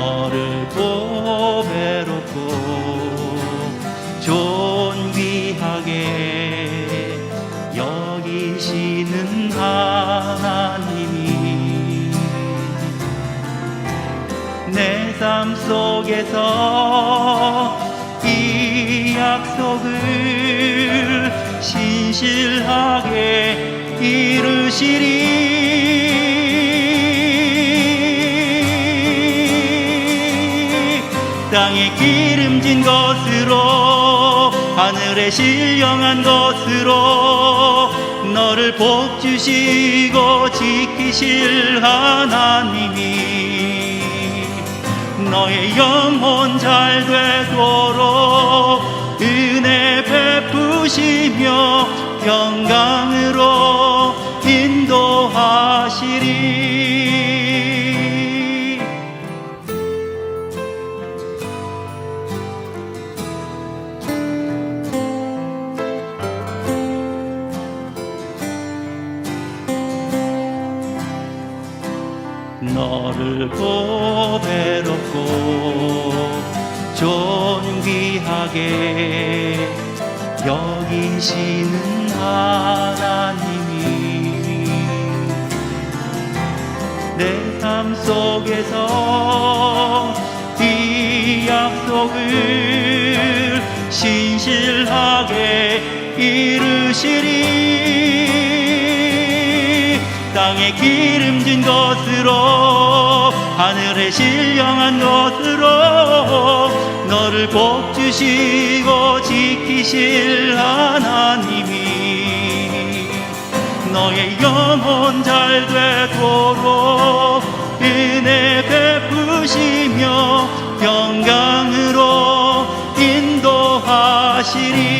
너를 보배롭고 존귀하게 여기시는 하나님이 내 삶 속에서 이 약속을 신실하게 이루시리 땅에 기름진 것으로 하늘에 신령한 것으로 너를 복 주시고 지키실 하나님이 너의 영혼 잘 되도록 은혜 베푸시며 영광으로 너를 보배롭고 존귀하게 여기시는 하나님이 내 삶 속에서 이 약속을 신실하게 이루시리. 땅에 기름진 것으로 하늘에 신령한 것으로 너를 복 주시고 지키실 하나님이 너의 영혼 잘 되도록 은혜 베푸시며 영광으로 인도하시리